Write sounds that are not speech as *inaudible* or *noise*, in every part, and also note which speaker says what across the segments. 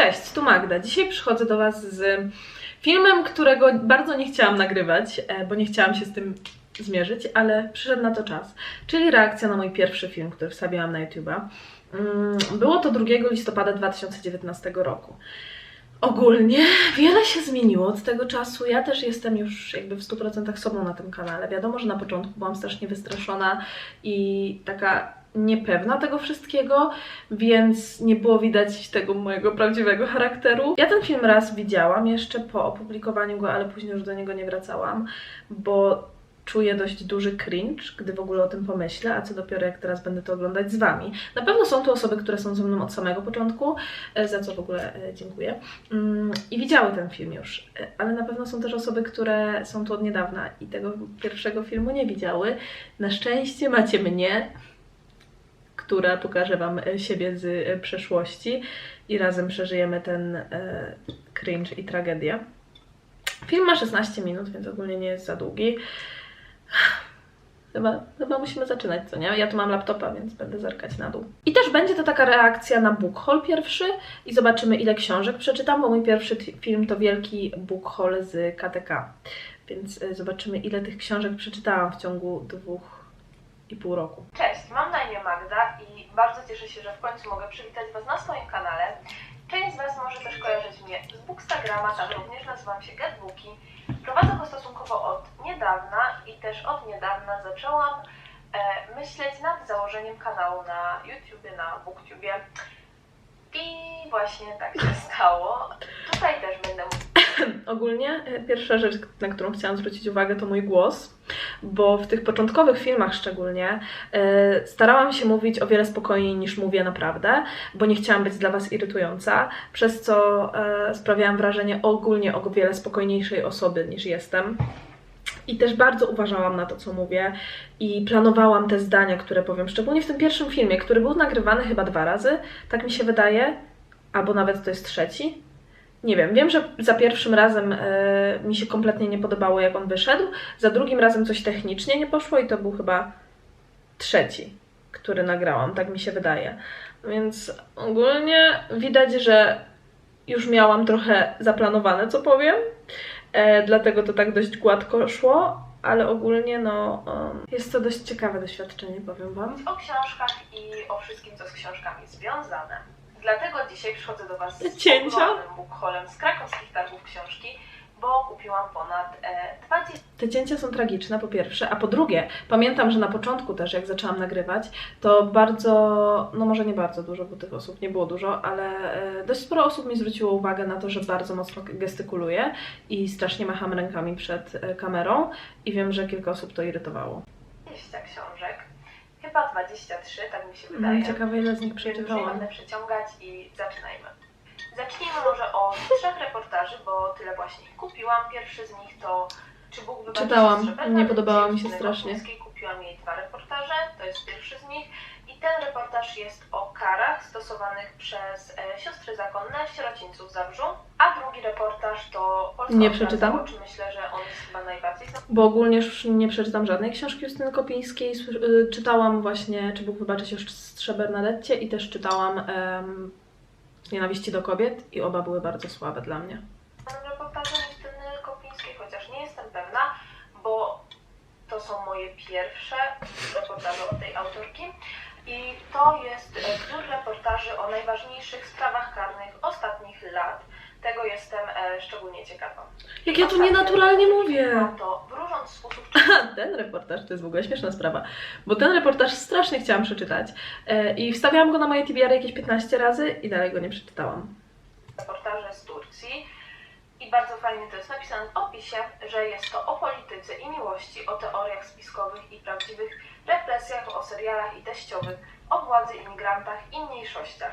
Speaker 1: Cześć, tu Magda. Dzisiaj przychodzę do Was z filmem, którego bardzo nie chciałam nagrywać, e, bo nie chciałam się z tym zmierzyć, ale przyszedł na to czas. Czyli reakcja na mój pierwszy film, który wstawiłam na YouTube'a. Mm, Było to 2 listopada 2019 roku. Ogólnie *laughs* wiele się zmieniło od tego czasu. Ja też jestem już jakby w 100% sobą na tym kanale. Wiadomo, że na początku byłam strasznie wystraszona i taka niepewna tego wszystkiego, więc nie było widać tego mojego prawdziwego charakteru. Ja ten film raz widziałam jeszcze po opublikowaniu go, ale później już do niego nie wracałam, bo czuję dość duży cringe, gdy w ogóle o tym pomyślę, a co dopiero jak teraz będę to oglądać z Wami. Na pewno są tu osoby, które są ze mną od samego początku, e, za co w ogóle e, dziękuję. Mm, I widziały ten film już, e, ale na pewno są też osoby, które są tu od niedawna i tego pierwszego filmu nie widziały. Na szczęście macie mnie, która pokaże Wam e, siebie z e, przeszłości i razem przeżyjemy ten e, cringe i tragedię. Film ma 16 minut, więc ogólnie nie jest za długi. Chyba, chyba musimy zaczynać, co nie? Ja tu mam laptopa, więc będę zerkać na dół. I też będzie to taka reakcja na book haul pierwszy i zobaczymy ile książek przeczytam, bo mój pierwszy film to wielki book haul z KTK. Więc zobaczymy ile tych książek przeczytałam w ciągu dwóch i pół roku.
Speaker 2: Cześć, mam na imię Magda i bardzo cieszę się, że w końcu mogę przywitać Was na swoim kanale. Część z Was może też kojarzyć mnie z Bookstagrama, tam również nazywam się Getbooki. Prowadzę go stosunkowo od niedawna i też od niedawna zaczęłam e, myśleć nad założeniem kanału na YouTubie, na Booktubie. I właśnie tak się stało. Tutaj też będę *laughs*
Speaker 1: Ogólnie y, pierwsza rzecz, na którą chciałam zwrócić uwagę, to mój głos, bo w tych początkowych filmach szczególnie y, starałam się mówić o wiele spokojniej niż mówię naprawdę, bo nie chciałam być dla Was irytująca, przez co y, sprawiałam wrażenie ogólnie o wiele spokojniejszej osoby niż jestem. I też bardzo uważałam na to, co mówię i planowałam te zdania, które powiem, szczególnie w tym pierwszym filmie, który był nagrywany chyba dwa razy, tak mi się wydaje, albo nawet to jest trzeci. Nie wiem, wiem, że za pierwszym razem e, mi się kompletnie nie podobało, jak on wyszedł, za drugim razem coś technicznie nie poszło i to był chyba trzeci, który nagrałam, tak mi się wydaje. Więc ogólnie widać, że już miałam trochę zaplanowane, co powiem, e, dlatego to tak dość gładko szło, ale ogólnie no em, jest to dość ciekawe doświadczenie, powiem Wam.
Speaker 2: o książkach i o wszystkim, co z książkami związane. Dlatego dzisiaj przychodzę do Was z
Speaker 1: Cięcia?
Speaker 2: ogromnym bookholem z krakowskich targów książki, bo kupiłam ponad e, 20
Speaker 1: Te cięcia są tragiczne, po pierwsze, a po drugie, pamiętam, że na początku też, jak zaczęłam nagrywać, to bardzo, no może nie bardzo dużo, bo tych osób nie było dużo, ale e, dość sporo osób mi zwróciło uwagę na to, że bardzo mocno gestykuluję i strasznie macham rękami przed e, kamerą i wiem, że kilka osób to irytowało.
Speaker 2: książek. Chyba 23, tak mi się wydaje.
Speaker 1: Mm, Ciekawe, ile z nich
Speaker 2: Więc nie
Speaker 1: przeczytałam.
Speaker 2: będę przeciągać i zaczynajmy. Zacznijmy może od trzech reportaży, bo tyle właśnie ich kupiłam. Pierwszy z nich to Czy Bóg wybaczy
Speaker 1: Czytałam. Nie podobała mi się strasznie.
Speaker 2: Kupiłam jej dwa reportaże, to jest pierwszy z nich. Ten reportaż jest o karach stosowanych przez e, siostry zakonne sierocińców w Zabrzu. A drugi reportaż to Polska
Speaker 1: Nie przeczytam.
Speaker 2: Myślę, że on jest chyba najbardziej.
Speaker 1: Bo ogólnie już nie przeczytam żadnej książki Justyny Kopińskiej. Y, Czytałam właśnie Czy Bóg wybaczy siostrze Bernadette i też czytałam Z nienawiści do kobiet i oba były bardzo słabe dla mnie.
Speaker 2: reportażem Justyny Kopińskiej, chociaż nie jestem pewna, bo to są moje pierwsze reportaże od tej autorki. I to jest e, zbiór reportaży o najważniejszych sprawach karnych ostatnich lat. Tego jestem e, szczególnie ciekawa.
Speaker 1: Jak ja tu nienaturalnie mówię!
Speaker 2: Mam to wróżąc z usłów *laughs*
Speaker 1: Ten reportaż to jest w ogóle śmieszna sprawa, bo ten reportaż strasznie chciałam przeczytać e, i wstawiałam go na moje TBR jakieś 15 razy i dalej go nie przeczytałam.
Speaker 2: reportaże z Turcji. I bardzo fajnie to jest napisane w opisie, że jest to o polityce i miłości, o teoriach spiskowych i prawdziwych represjach, o serialach i teściowych, o władzy, imigrantach i mniejszościach.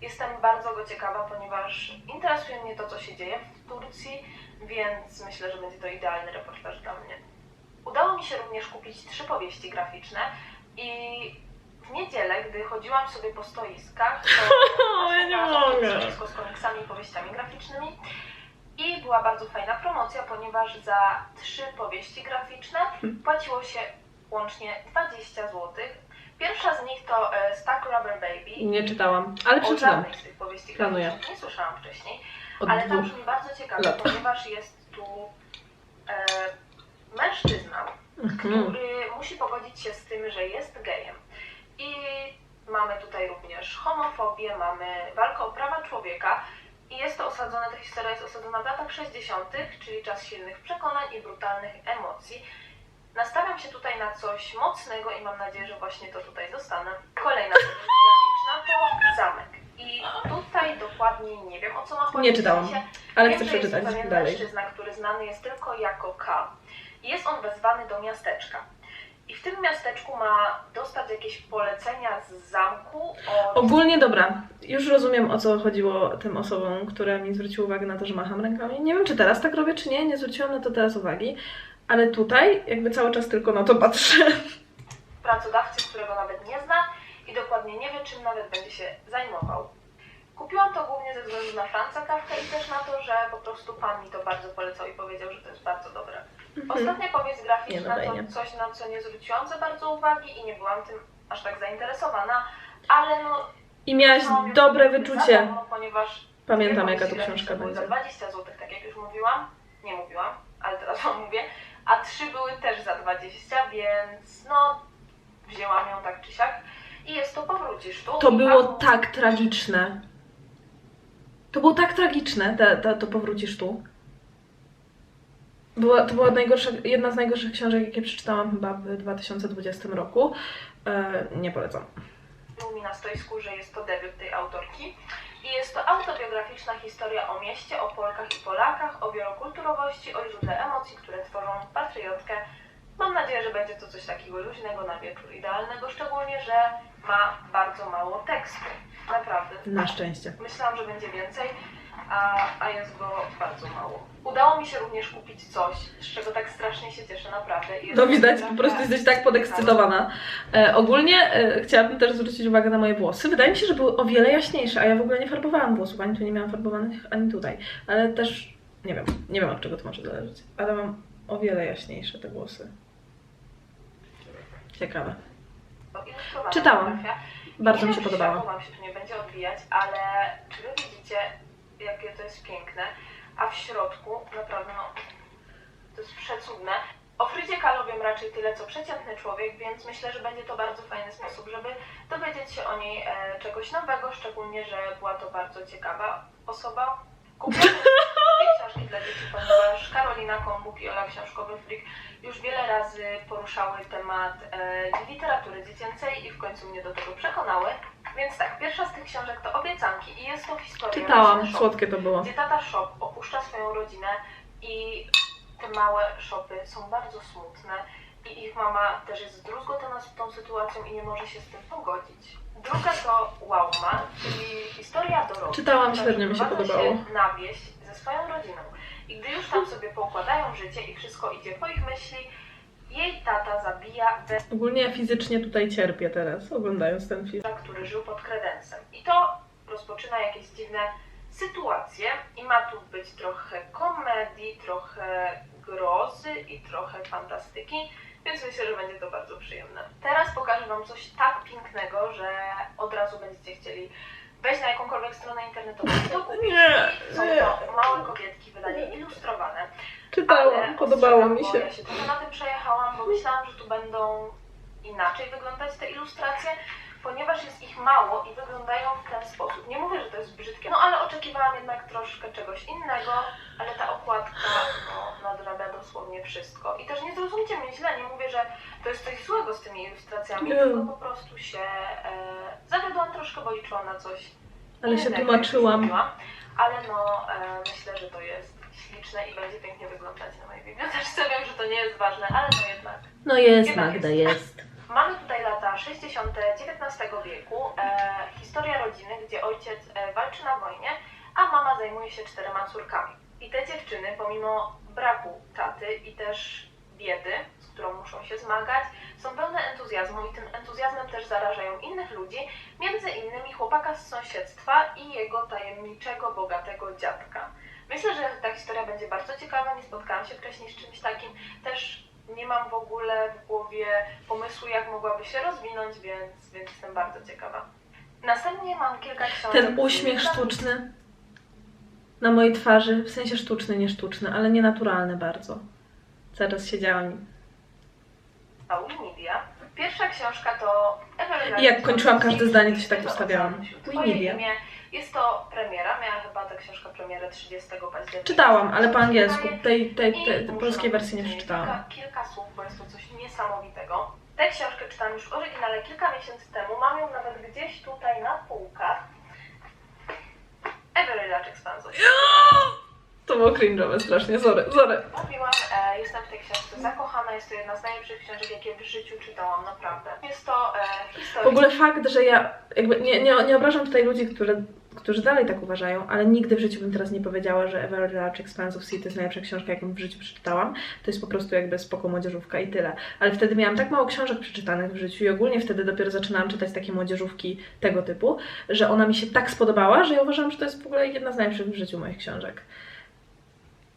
Speaker 2: Jestem bardzo go ciekawa, ponieważ interesuje mnie to, co się dzieje w Turcji, więc myślę, że będzie to idealny reportaż dla mnie. Udało mi się również kupić trzy powieści graficzne i w niedzielę, gdy chodziłam sobie po stoiskach, to *laughs*
Speaker 1: Ja nie mogę.
Speaker 2: z komiksami i powieściami graficznymi i była bardzo fajna promocja, ponieważ za trzy powieści graficzne płaciło się łącznie 20 zł. Pierwsza z nich to e, Stuck Rubber Baby.
Speaker 1: Nie czytałam, ale
Speaker 2: O
Speaker 1: przeczytam.
Speaker 2: żadnej z tych powieści
Speaker 1: Planuję.
Speaker 2: graficznych nie słyszałam wcześniej,
Speaker 1: Od
Speaker 2: ale ta
Speaker 1: dwóch.
Speaker 2: brzmi bardzo ciekawie,
Speaker 1: lat.
Speaker 2: ponieważ jest tu e, mężczyzna,
Speaker 1: Mhm.
Speaker 2: który musi pogodzić się z tym, że jest gejem. I mamy tutaj również homofobię, mamy walkę o prawa człowieka. I jest to osadzone, ta historia jest osadzona w latach 60., czyli czas silnych przekonań i brutalnych emocji. Nastawiam się tutaj na coś mocnego i mam nadzieję, że właśnie to tutaj dostanę. Kolejna graficzna to Zamek. I tutaj dokładnie nie wiem o co ma chodzić.
Speaker 1: Nie czytałam, Ale
Speaker 2: Wiem,
Speaker 1: chcę
Speaker 2: że jest
Speaker 1: przeczytać
Speaker 2: pewien
Speaker 1: dalej.
Speaker 2: mężczyzna, który znany jest tylko jako K. Jest on wezwany do miasteczka. I w tym miasteczku ma dostać jakieś polecenia z zamku od...
Speaker 1: Ogólnie dobra, już rozumiem o co chodziło tym osobom, które mi zwróciły uwagę na to, że macham rękami. Nie wiem, czy teraz tak robię, czy nie, nie zwróciłam na to teraz uwagi, ale tutaj jakby cały czas tylko na to patrzę.
Speaker 2: pracodawcy, którego nawet nie zna i dokładnie nie wie, czym nawet będzie się zajmował. Kupiłam to głównie ze względu na Franca Kawkę i też na to, że po prostu pan mi to bardzo polecał i powiedział, że to jest bardzo dobre. Ostatnia powieść graficzna.
Speaker 1: Nie, no
Speaker 2: to coś, na co nie zwróciłam za bardzo uwagi i nie byłam tym aż tak zainteresowana, ale no...
Speaker 1: I miałaś
Speaker 2: ją
Speaker 1: dobre wyczucie.
Speaker 2: darmo, Ponieważ
Speaker 1: Pamiętam jaka to książka będzie.
Speaker 2: za 20 zł, tak jak już mówiłam. Nie mówiłam, ale teraz wam mówię. A trzy były też za 20, więc no wzięłam ją tak czy siak. I jest to Powrócisz tu.
Speaker 1: To było
Speaker 2: Paweł-
Speaker 1: tak tragiczne. To było tak tragiczne, te, te, to powrócisz tu. Była, to była najgorsza, jedna z najgorszych książek, jakie przeczytałam chyba w 2020 roku. E, nie polecam.
Speaker 2: Mówił mi na stoisku, że jest to debiut tej autorki. I jest to autobiograficzna historia o mieście, o Polkach i Polakach, o wielokulturowości, o źródle emocji, które tworzą patriotkę. Mam nadzieję, że będzie to coś takiego luźnego na wieczór idealnego, szczególnie, że ma bardzo mało tekstu. Naprawdę.
Speaker 1: Na szczęście.
Speaker 2: Myślałam, że będzie więcej, a, a jest go bardzo mało. Udało mi się również kupić coś, z czego tak strasznie się cieszę, naprawdę. I
Speaker 1: No widać, po prostu jesteś tak podekscytowana. E, ogólnie e, chciałabym też zwrócić uwagę na moje włosy. Wydaje mi się, że były o wiele jaśniejsze, a ja w ogóle nie farbowałam włosów, ani tu nie miałam farbowanych, ani tutaj. Ale też, nie wiem, nie wiem od czego to może zależeć, ale mam o wiele jaśniejsze te włosy. Ciekawe.
Speaker 2: ilustrowana
Speaker 1: Czytałam.
Speaker 2: fotografia.
Speaker 1: Bardzo
Speaker 2: nie
Speaker 1: mi się
Speaker 2: wiem, czy
Speaker 1: podobała.
Speaker 2: wam się tu nie będzie odbijać, ale czy wy widzicie, jakie to jest piękne? A w środku, naprawdę, no, to jest przecudne. O Frydzie Kahlo wiem raczej tyle, co przeciętny człowiek, więc myślę, że będzie to bardzo fajny sposób, żeby dowiedzieć się o niej e, czegoś nowego, szczególnie, że była to bardzo ciekawa osoba. Kupiłam *laughs* dwie książki dla dzieci, ponieważ Karolina Kombuk i Ola Książkowy Freak już wiele razy poruszały temat e, literatury dziecięcej i w końcu mnie do tego przekonały. Więc tak, pierwsza z tych książek to Obiecanki i jest to historia
Speaker 1: Czytałam,
Speaker 2: Shop,
Speaker 1: słodkie to było.
Speaker 2: gdzie tata Shop opuszcza swoją rodzinę i te małe shopy są bardzo smutne i ich mama też jest zdruzgotana z tą sytuacją i nie może się z tym pogodzić. Druga to Łauma, czyli historia Doroty.
Speaker 1: Czytałam,
Speaker 2: która
Speaker 1: średnio mi się
Speaker 2: przeprowadza
Speaker 1: podobało.
Speaker 2: na wieś swoją rodziną. I gdy już tam sobie poukładają życie i wszystko idzie po ich myśli, jej tata zabija
Speaker 1: Ogólnie ja fizycznie tutaj cierpię teraz, oglądając ten film.
Speaker 2: Który żył pod kredensem. I to rozpoczyna jakieś dziwne sytuacje i ma tu być trochę komedii, trochę grozy i trochę fantastyki, więc myślę, że będzie to bardzo przyjemne. Teraz pokażę Wam coś tak pięknego, że od razu będziecie chcieli wejść na jakąkolwiek stronę internetową i to.
Speaker 1: Nie,
Speaker 2: Są to małe kobietki, wydanie ilustrowane.
Speaker 1: Czytałam, podobało mi się.
Speaker 2: Ja się trochę na tym przejechałam, bo myślałam, że tu będą inaczej wyglądać te ilustracje, ponieważ jest ich mało i wyglądają w ten sposób. Nie mówię, że to jest brzydkie, no ale oczekiwałam jednak troszkę czegoś innego, ale ta okładka no, nadrabia dosłownie wszystko. I też nie zrozumcie mnie źle, nie mówię, że to jest coś złego z tymi ilustracjami, tylko po prostu się e, zawiodłam troszkę, bo liczyłam na coś
Speaker 1: Ale się tłumaczyłam.
Speaker 2: Ale no, e, myślę, że to jest śliczne i będzie pięknie wyglądać na mojej biblioteczce. Wiem, że to nie jest ważne, ale no jednak.
Speaker 1: No jest,
Speaker 2: Jednak
Speaker 1: Magda,
Speaker 2: jest.
Speaker 1: jest.
Speaker 2: Mamy lata 60. XIX wieku, e, historia rodziny, gdzie ojciec e, walczy na wojnie, a mama zajmuje się czterema córkami. I te dziewczyny, pomimo braku taty i też biedy, z którą muszą się zmagać, są pełne entuzjazmu i tym entuzjazmem też zarażają innych ludzi, między innymi chłopaka z sąsiedztwa i jego tajemniczego, bogatego dziadka. Myślę, że ta historia będzie bardzo ciekawa, nie spotkałam się wcześniej z czymś takim. Też nie mam w ogóle w głowie pomysłu, jak mogłaby się rozwinąć, więc, więc jestem bardzo ciekawa. Następnie mam kilka książek.
Speaker 1: Ten uśmiech sztuczny na mojej twarzy, w sensie sztuczny, nie sztuczny, ale nienaturalny bardzo. Zaraz siedziałam.
Speaker 2: Pauli Media. Pierwsza książka to
Speaker 1: I jak kończyłam każde zdanie, to się tak ustawiałam.
Speaker 2: imię. Jest to premiera, miała chyba ta książka premierę 30 października.
Speaker 1: Czytałam, ale po angielsku. Tej, tej, tej, polskiej wersji nie przeczytałam.
Speaker 2: Kilka, kilka słów, bo jest to coś niesamowitego. Tę książkę czytałam już w oryginale kilka miesięcy temu. Mam ją nawet gdzieś tutaj na półkach. Every Dutch Expanse.
Speaker 1: To było cringe'owe strasznie, sorry, sorry.
Speaker 2: Mówiłam, e, jestem w tej książce zakochana. Jest to jedna z najlepszych książek, jakie w życiu czytałam, naprawdę. Jest to e,
Speaker 1: W
Speaker 2: historia.
Speaker 1: ogóle fakt, że ja jakby nie, nie, nie obrażam tutaj ludzi, które, którzy dalej tak uważają, ale nigdy w życiu bym teraz nie powiedziała, że Every Large Expanse of Sea to jest najlepsza książka, jaką w życiu przeczytałam. To jest po prostu jakby spoko młodzieżówka i tyle. Ale wtedy miałam tak mało książek przeczytanych w życiu i ogólnie wtedy dopiero zaczynałam czytać takie młodzieżówki tego typu, że ona mi się tak spodobała, że ja uważam, że to jest w ogóle jedna z najlepszych w życiu moich książek.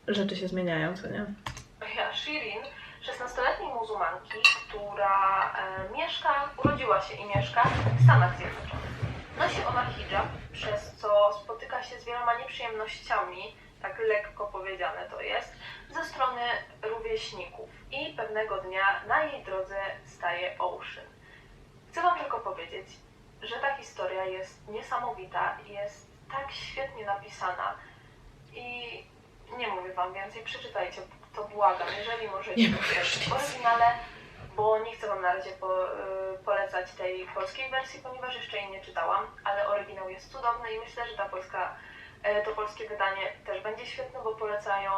Speaker 1: Rzeczy się zmieniają, co nie?
Speaker 2: Ja, Shirin, 16-letniej muzułmanki, która e, mieszka, urodziła się i mieszka w Stanach Zjednoczonych. Nosi ona hijab, przez co spotyka się z wieloma nieprzyjemnościami, tak lekko powiedziane to jest, ze strony rówieśników. I pewnego dnia na jej drodze staje Ocean. Chcę Wam tylko powiedzieć, że ta historia jest niesamowita, jest tak świetnie napisana i nie mówię Wam więcej, przeczytajcie, to błagam, jeżeli możecie
Speaker 1: Nie
Speaker 2: w oryginale, bo nie chcę Wam na razie po, y, polecać tej polskiej wersji, ponieważ jeszcze jej nie czytałam, ale oryginał jest cudowny i myślę, że ta polska, y, to polskie wydanie też będzie świetne, bo polecają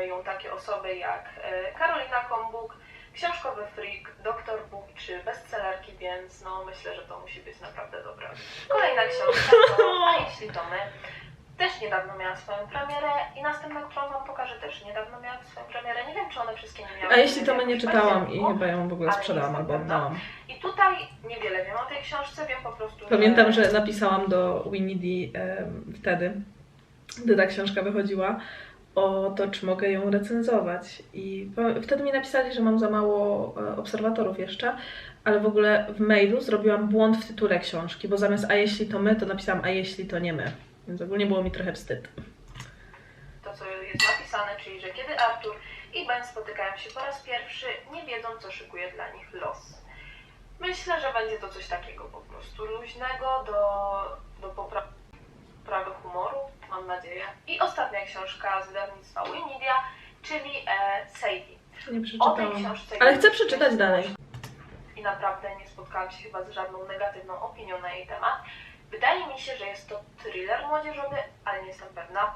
Speaker 2: y, ją takie osoby jak y, Karolina Kombuk, książkowy freak, doktor Bóg czy bestsellerki, więc no myślę, że to musi być naprawdę dobre. Kolejna książka to A jeśli to my. Też niedawno miała swoją premierę i następna, którą Wam pokażę, też niedawno miała swoją premierę. Nie wiem, czy one wszystkie nie miały.
Speaker 1: A jeśli to my nie czytałam i chyba ją w ogóle sprzedałam albo oddałam.
Speaker 2: I tutaj niewiele wiem o tej książce, wiem po prostu,
Speaker 1: Pamiętam, że napisałam do Winnie D wtedy, gdy ta książka wychodziła, o to, czy mogę ją recenzować. I wtedy mi napisali, że mam za mało e, obserwatorów jeszcze, ale w ogóle w mailu zrobiłam błąd w tytule książki, bo zamiast a jeśli to my, to napisałam a jeśli to nie my. Więc ogólnie było mi trochę wstyd.
Speaker 2: to, co jest napisane, czyli że kiedy Arthur i Ben spotykają się po raz pierwszy, nie wiedzą, co szykuje dla nich los. Myślę, że będzie to coś takiego po prostu luźnego do, do popra- poprawy humoru, mam nadzieję. I ostatnia książka z wydawnictwa Winidia, czyli e, Sadie.
Speaker 1: Nie przeczytałam. Ale chcę przeczytać dalej.
Speaker 2: I naprawdę nie spotkałam się chyba z żadną negatywną opinią na jej temat. Wydaje mi się, że jest to thriller młodzieżowy, ale nie jestem pewna.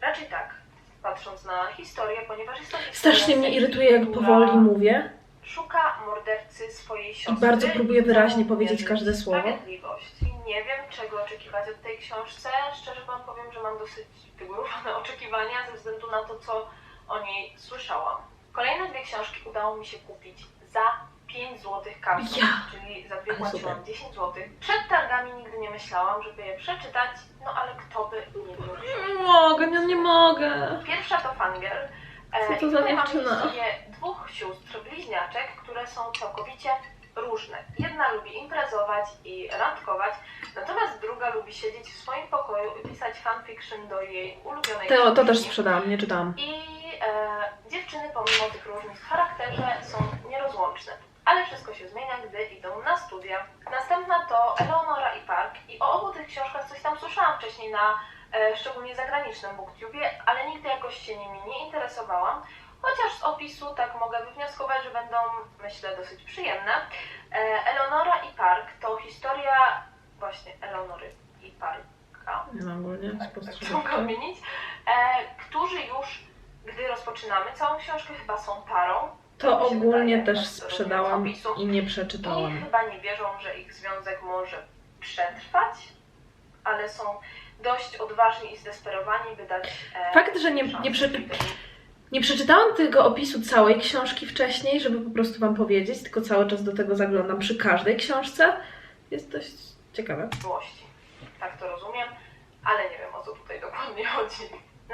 Speaker 2: Raczej tak, patrząc na historię, ponieważ jest to historia
Speaker 1: Strasznie mnie irytuje, jak
Speaker 2: która
Speaker 1: powoli mówię.
Speaker 2: Szuka mordercy swojej siostry.
Speaker 1: bardzo próbuję wyraźnie
Speaker 2: i
Speaker 1: powiedzieć każde słowo.
Speaker 2: Sprawiedliwość. I nie wiem, czego oczekiwać od tej książce. Szczerze Wam powiem, że mam dosyć wygórowane *laughs* oczekiwania ze względu na to, co o niej słyszałam. Kolejne dwie książki udało mi się kupić za 5 zł kapsów,
Speaker 1: Ja.
Speaker 2: czyli za dwie płaciłam
Speaker 1: super.
Speaker 2: 10 zł. Przed targami nigdy nie myślałam, żeby je przeczytać, no ale kto by nie wierzył.
Speaker 1: Nie mogę, nie, nie mogę.
Speaker 2: Pierwsza to Fangirl. E,
Speaker 1: Co to
Speaker 2: i
Speaker 1: za
Speaker 2: tutaj mamy historię dwóch sióstr bliźniaczek, które są całkowicie różne. Jedna lubi imprezować i randkować, natomiast druga lubi siedzieć w swoim pokoju i pisać fanfiction do jej ulubionej
Speaker 1: To, to też sprzedałam, nie czytałam.
Speaker 2: I e, dziewczyny pomimo tych różnic w charakterze są nierozłączne. Ale wszystko się zmienia, gdy idą na studia. Następna to Eleonora i Park. I o obu tych książkach coś tam słyszałam wcześniej na e, szczególnie zagranicznym booktubie, ale nigdy jakoś się nimi nie interesowałam. Chociaż z opisu tak mogę wywnioskować, że będą, myślę, dosyć przyjemne. E, Eleonora i Park to historia właśnie Eleonory i Parka
Speaker 1: Nie mam ogólnie
Speaker 2: tak,
Speaker 1: spostrzeżenia.
Speaker 2: odmienić, e, którzy już, gdy rozpoczynamy całą książkę, chyba są parą.
Speaker 1: To ogólnie też sprzedałam i nie
Speaker 2: I
Speaker 1: przeczytałam.
Speaker 2: chyba nie wierzą, że ich związek może przetrwać, ale są dość odważni i zdesperowani, by dać. E,
Speaker 1: Fakt, że nie- nie
Speaker 2: tej-
Speaker 1: Nie przeczytałam tego opisu całej książki wcześniej, żeby po prostu Wam powiedzieć, tylko cały czas do tego zaglądam przy każdej książce. Jest dość ciekawe.
Speaker 2: miłości. Tak to rozumiem, ale nie wiem o co tutaj dokładnie chodzi.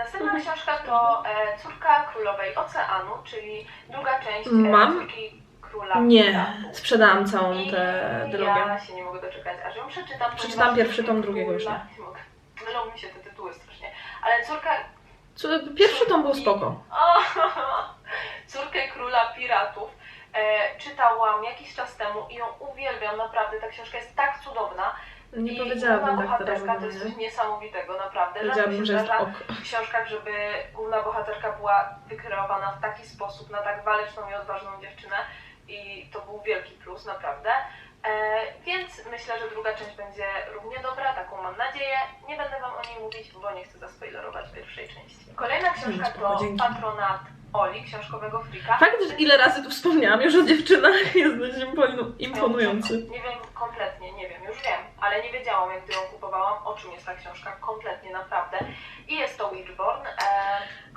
Speaker 2: Następna
Speaker 1: Mhm.
Speaker 2: książka to e, Córka Królowej Oceanu, czyli druga część e,
Speaker 1: Mam.
Speaker 2: Córki Króla
Speaker 1: Nie,
Speaker 2: Piratów.
Speaker 1: sprzedałam całą
Speaker 2: I
Speaker 1: tę
Speaker 2: Ja się nie mogę doczekać, aż ją przeczytam.
Speaker 1: Przeczytałam
Speaker 2: ponieważ
Speaker 1: pierwszy tom, drugiego już nie.
Speaker 2: Króla- nie mogę. Mylą mi się te tytuły strasznie. Ale córka
Speaker 1: Co- Pierwszy tom był spoko.
Speaker 2: O, *laughs* Córkę Króla Piratów e, czytałam jakiś czas temu i ją uwielbiam, naprawdę. Ta książka jest tak cudowna.
Speaker 1: Nie
Speaker 2: I
Speaker 1: powiedziałabym
Speaker 2: główna
Speaker 1: tak
Speaker 2: bohaterka to jest coś niesamowitego, naprawdę. Rzadko się
Speaker 1: że
Speaker 2: zdarza
Speaker 1: ok.
Speaker 2: w książkach, żeby główna bohaterka była wykreowana w taki sposób, na tak waleczną i odważną dziewczynę. I to był wielki plus, naprawdę. E, więc myślę, że druga część będzie równie dobra, taką mam nadzieję. Nie będę Wam o niej mówić, bo nie chcę zaspoilerować pierwszej części. Kolejna książka to
Speaker 1: dzięki.
Speaker 2: Patronat Oli, książkowego frika.
Speaker 1: Fakt, że ile razy tu wspomniałam już o dziewczynach *laughs* jest dość imponu- imponujący.
Speaker 2: Nie wiem kompletnie, nie wiem, już wiem, ale nie wiedziałam jak gdy ją kupowałam, o czym jest ta książka, kompletnie, naprawdę. I jest to Witchborn. E,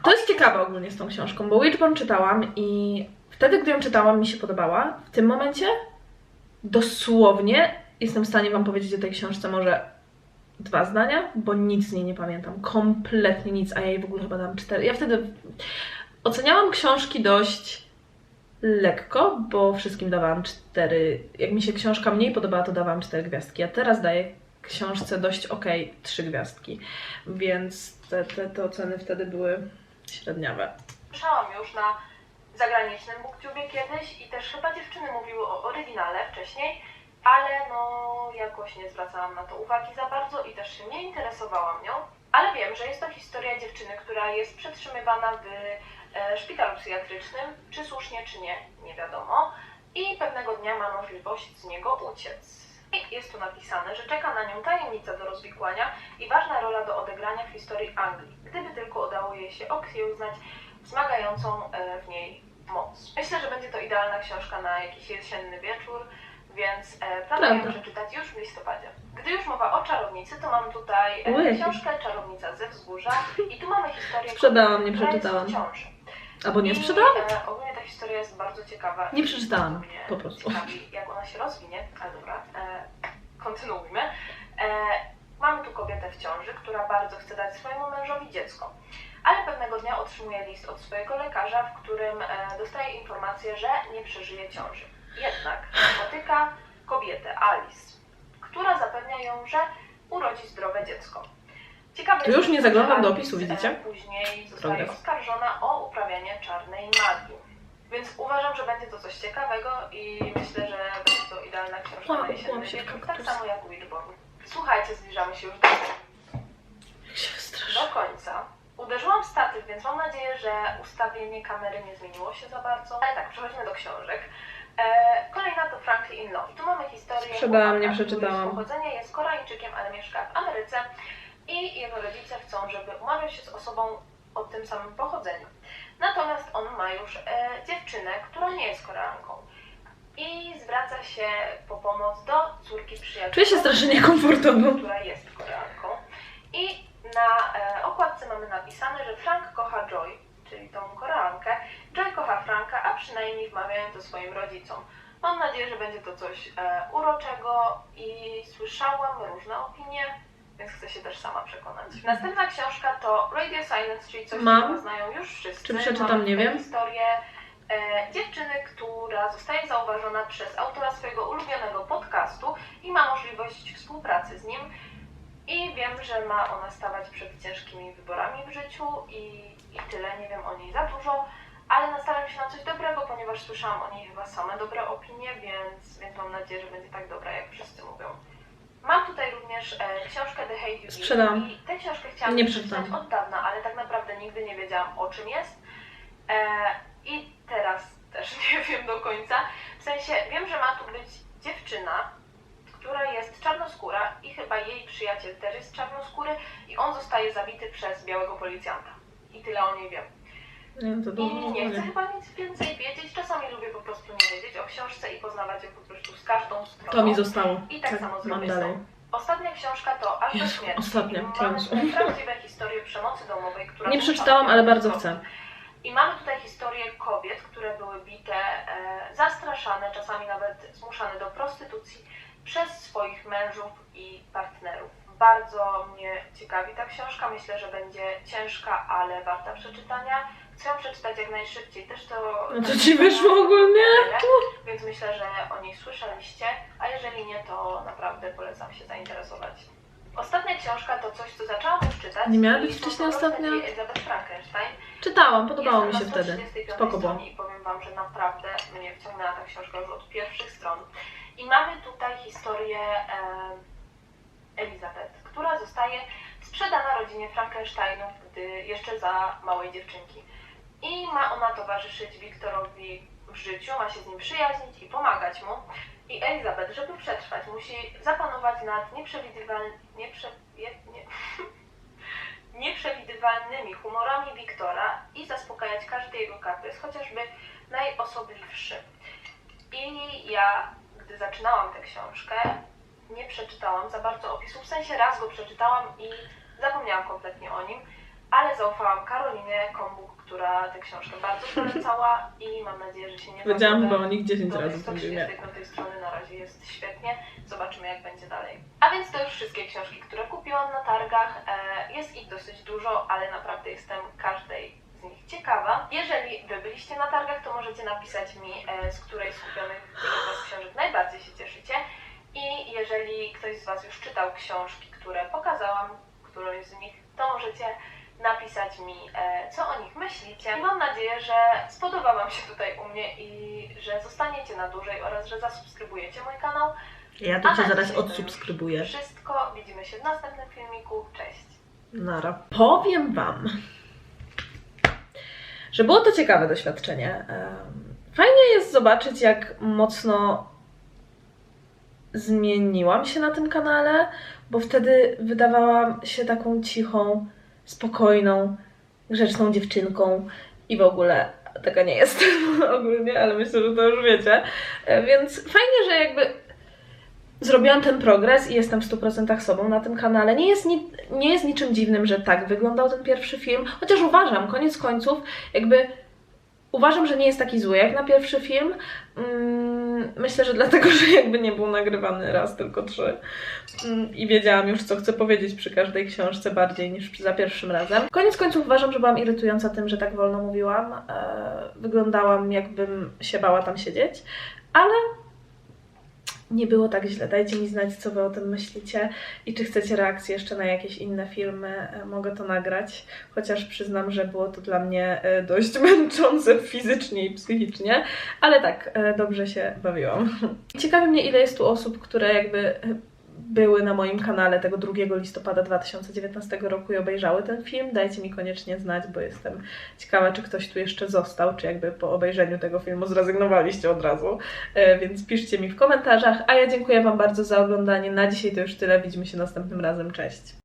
Speaker 1: To jest ciekawe ogólnie z tą książką, bo Witchborn czytałam i wtedy, gdy ją czytałam, mi się podobała. W tym momencie dosłownie jestem w stanie Wam powiedzieć o tej książce może dwa zdania, bo nic z niej nie pamiętam. Kompletnie nic, a ja jej w ogóle chyba dam cztery. Ja wtedy oceniałam książki dość lekko, bo wszystkim dawałam cztery. Jak mi się książka mniej podobała, to dawałam cztery gwiazdki, a teraz daję książce dość okej, trzy gwiazdki. Więc te, te, te oceny wtedy były średniawe.
Speaker 2: Słyszałam już na zagranicznym booktubie kiedyś i też chyba dziewczyny mówiły o oryginale wcześniej, ale no jakoś nie zwracałam na to uwagi za bardzo i też się nie interesowałam nią. Ale wiem, że jest to historia dziewczyny, która jest przetrzymywana w szpitalu psychiatrycznym, czy słusznie, czy nie, nie wiadomo. I pewnego dnia ma możliwość z niego uciec. I jest tu napisane, że czeka na nią tajemnica do rozwikłania i ważna rola do odegrania w historii Anglii, gdyby tylko udało jej się okiełznać wzmagającą e, w niej moc. Myślę, że będzie to idealna książka na jakiś jesienny wieczór, więc e, planuję
Speaker 1: Prawda.
Speaker 2: przeczytać już w listopadzie. Gdy już mowa o czarownicy, to mam tutaj e,
Speaker 1: Ojej.
Speaker 2: książkę Czarownica ze wzgórza i tu mamy historię
Speaker 1: Sprzedałam,
Speaker 2: kobiety,
Speaker 1: nie przeczytałam.
Speaker 2: Jest w ciąży.
Speaker 1: Albo nie sprzedałam?
Speaker 2: E, ogólnie ta historia jest bardzo ciekawa.
Speaker 1: Nie przeczytałam,
Speaker 2: mnie
Speaker 1: po prostu.
Speaker 2: Ciekawi, jak ona się rozwinie, ale dobra, e, kontynuujmy. E, mamy tu kobietę w ciąży, która bardzo chce dać swojemu mężowi dziecko. Ale pewnego dnia otrzymuje list od swojego lekarza, w którym e, dostaje informację, że nie przeżyje ciąży. Jednak spotyka kobietę, Alice, która zapewnia ją, że urodzi zdrowe dziecko. Ciekawe
Speaker 1: Tu już nie zaglądam do opisu, widzicie?
Speaker 2: Później zostaje oskarżona o uprawianie czarnej magii. Więc uważam, że będzie to coś ciekawego i myślę, że będzie to idealna książka na jesienny wieczór, tak samo jak Witchborn. Słuchajcie, zbliżamy się już do,
Speaker 1: się
Speaker 2: do końca. Uderzyłam w statyw, więc mam nadzieję, że ustawienie kamery nie zmieniło się za bardzo. Ale tak, przechodzimy do książek. E, kolejna to Frankly in Love. Tu mamy historię
Speaker 1: Sprzedałam, nie przeczytałam.
Speaker 2: pochodzenia jest Koreańczykiem, ale mieszka w Ameryce i jego rodzice chcą, żeby umawiał się z osobą o tym samym pochodzeniu. Natomiast on ma już e, dziewczynę, która nie jest Koreanką. I zwraca się po pomoc do córki przyjaciółki
Speaker 1: Czuję się strasznie niekomfortowo.
Speaker 2: która jest Koreanką. I na e, okładce mamy napisane, że Frank kocha Joy, czyli tą Koreankę. Joy kocha Franka, a przynajmniej wmawiają to swoim rodzicom. Mam nadzieję, że będzie to coś e, uroczego i słyszałam różne opinie, więc chcę się też sama przekonać. Następna książka to Radio Silence, czyli coś,
Speaker 1: Mam.
Speaker 2: co chyba znają już wszyscy.
Speaker 1: Czy przeczytam,
Speaker 2: Mamy
Speaker 1: nie wiem.
Speaker 2: historię e, dziewczyny, która zostaje zauważona przez autora swojego ulubionego podcastu i ma możliwość współpracy z nim. I wiem, że ma ona stawać przed ciężkimi wyborami w życiu i, i tyle, nie wiem o niej za dużo, ale nastawiam się na coś dobrego, ponieważ słyszałam o niej chyba same dobre opinie, więc, więc mam nadzieję, że będzie tak dobra, jak wszyscy mówią. Mam tutaj również e, książkę The Hate You Give
Speaker 1: Sprzedałam.
Speaker 2: i tę książkę chciałam
Speaker 1: Nie
Speaker 2: przeczytać
Speaker 1: przeczytałam.
Speaker 2: od dawna, ale tak naprawdę nigdy nie wiedziałam o czym jest. E, I teraz też *laughs* nie wiem do końca. W sensie wiem, że ma tu być dziewczyna, która jest czarnoskóra i chyba jej przyjaciel też jest czarnoskóry i on zostaje zabity przez białego policjanta. I tyle o niej wiem.
Speaker 1: Nie, to dużo.
Speaker 2: I nie chcę chyba nic więcej wiedzieć. Czasami lubię po prostu nie wiedzieć o książce i poznawać ją po prostu z każdą stroną.
Speaker 1: To mi zostało.
Speaker 2: I tak samo
Speaker 1: mam
Speaker 2: zrobię z
Speaker 1: dalej.
Speaker 2: tą. Ostatnia książka to Aż do
Speaker 1: Jezu,
Speaker 2: śmierci.
Speaker 1: ostatnia,
Speaker 2: I Mamy
Speaker 1: Jezu.
Speaker 2: tutaj prawdziwe historie przemocy domowej, która
Speaker 1: Nie przeczytałam, ale bardzo chcę.
Speaker 2: I mamy tutaj historię kobiet, które były bite, e, zastraszane, czasami nawet zmuszane do prostytucji przez swoich mężów i partnerów. Bardzo mnie ciekawi ta książka. Myślę, że będzie ciężka, ale warta przeczytania. Chcę ją przeczytać jak najszybciej. Też to.
Speaker 1: No to ci wyszło ogólnie?
Speaker 2: Więc myślę, że o niej słyszeliście, a jeżeli nie, to naprawdę polecam się zainteresować. Ostatnia książka to coś, co zaczęłam już czytać.
Speaker 1: Nie miała być wcześniej ostatnia?
Speaker 2: Elizabeth Frankenstein.
Speaker 1: Czytałam, podobało mi się wtedy.
Speaker 2: 135
Speaker 1: Spoko było.
Speaker 2: I powiem Wam, że naprawdę mnie wciągnęła ta książka już od pierwszych stron. I mamy tutaj historię e, Elizabeth, która zostaje sprzedana rodzinie Frankensteinów, gdy jeszcze za małej dziewczynki. I ma ona towarzyszyć Wiktorowi w życiu, ma się z nim przyjaźnić i pomagać mu. I Elizabeth, żeby przetrwać, musi zapanować nad nieprzewidywalnymi, nieprze, nie, nie, *laughs* nieprzewidywalnymi humorami Wiktora i zaspokajać każdy jego kaprys, chociażby najosobliwszy. I ja, gdy zaczynałam tę książkę, nie przeczytałam za bardzo opisu, w sensie raz go przeczytałam i zapomniałam kompletnie o nim, ale zaufałam Karolinie Kombuk, która tę książkę bardzo polecała i mam nadzieję, że się nie
Speaker 1: Powiedziałam chyba o nich 10
Speaker 2: Do
Speaker 1: razy w tym filmie.
Speaker 2: 135 strony na razie jest świetnie. Zobaczymy jak będzie dalej. A więc to już wszystkie książki, które kupiłam na targach. E, Jest ich dosyć dużo, ale naprawdę jestem każdej z nich ciekawa. Jeżeli wy byliście na targach, to możecie napisać mi, e, z której z kupionych z książek najbardziej się cieszycie. I jeżeli ktoś z was już czytał książki, które pokazałam, którąś z nich, to możecie napisać mi, e, co o nich myślicie. I mam nadzieję, że spodoba Wam się tutaj u mnie i że zostaniecie na dłużej oraz że zasubskrybujecie mój kanał.
Speaker 1: Ja
Speaker 2: to cię zaraz
Speaker 1: odsubskrybuję.
Speaker 2: Wszystko, widzimy się w następnym filmiku. Cześć!
Speaker 1: Nara. Powiem Wam, że było to ciekawe doświadczenie. Fajnie jest zobaczyć, jak mocno zmieniłam się na tym kanale, bo wtedy wydawałam się taką cichą, spokojną, grzeczną dziewczynką i w ogóle taka nie jestem *laughs* ogólnie, ale myślę, że to już wiecie. E, Więc fajnie, że jakby zrobiłam ten progres i jestem w 100% sobą na tym kanale. Nie jest, ni- nie jest niczym dziwnym, że tak wyglądał ten pierwszy film, chociaż uważam, koniec końców, jakby uważam, że nie jest taki zły jak na pierwszy film. Mm, myślę, że dlatego, że jakby nie był nagrywany raz, tylko trzy. Mm, I wiedziałam już, co chcę powiedzieć przy każdej książce bardziej niż za pierwszym razem. Koniec końców uważam, że byłam irytująca tym, że tak wolno mówiłam. E, wyglądałam, jakbym się bała tam siedzieć, ale nie było tak źle. Dajcie mi znać, co Wy o tym myślicie i czy chcecie reakcji jeszcze na jakieś inne filmy. E, Mogę to nagrać, chociaż przyznam, że było to dla mnie e, dość *laughs* męczące fizycznie i psychicznie, ale tak, e, dobrze się bawiłam. *laughs* Ciekawi mnie, ile jest tu osób, które jakby były na moim kanale tego 2 listopada 2019 roku i obejrzały ten film. Dajcie mi koniecznie znać, bo jestem ciekawa, czy ktoś tu jeszcze został, czy jakby po obejrzeniu tego filmu zrezygnowaliście od razu. E, Więc piszcie mi w komentarzach. A ja dziękuję Wam bardzo za oglądanie. Na dzisiaj to już tyle. Widzimy się następnym razem. Cześć.